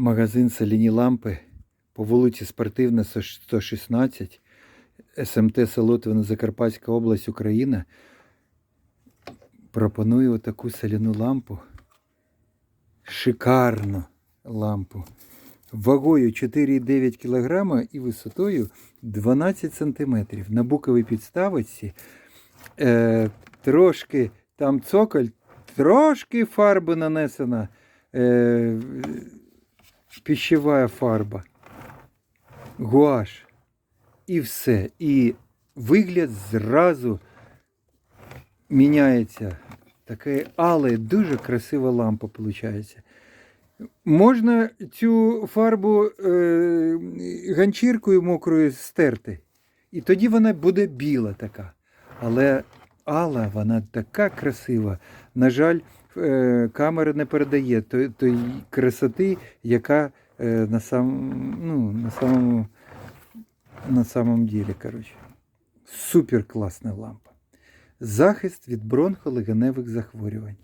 Магазин Соляні лампи по вулиці Спортивна 116, СМТ Солотвино, Закарпатська область, Україна. Пропоную отаку соляну лампу. Шикарну лампу. Вагою 4,9 кг і висотою 12 см. На буковій підставочці. Е, трошки там цоколь, трошки фарби нанесена. Е, пищева фарба, гуаш. І все. І вигляд зразу міняється. Така але дуже красива лампа виходить. Можна цю фарбу е, ганчіркою мокрою стерти. І тоді вона буде біла така. Але Алла, вона така красива. На жаль, е, камера не передає той красоти, яка е, на, сам, ну, на самому на самом ділі. Супер класна лампа. Захист від бронхолегеневих захворювань.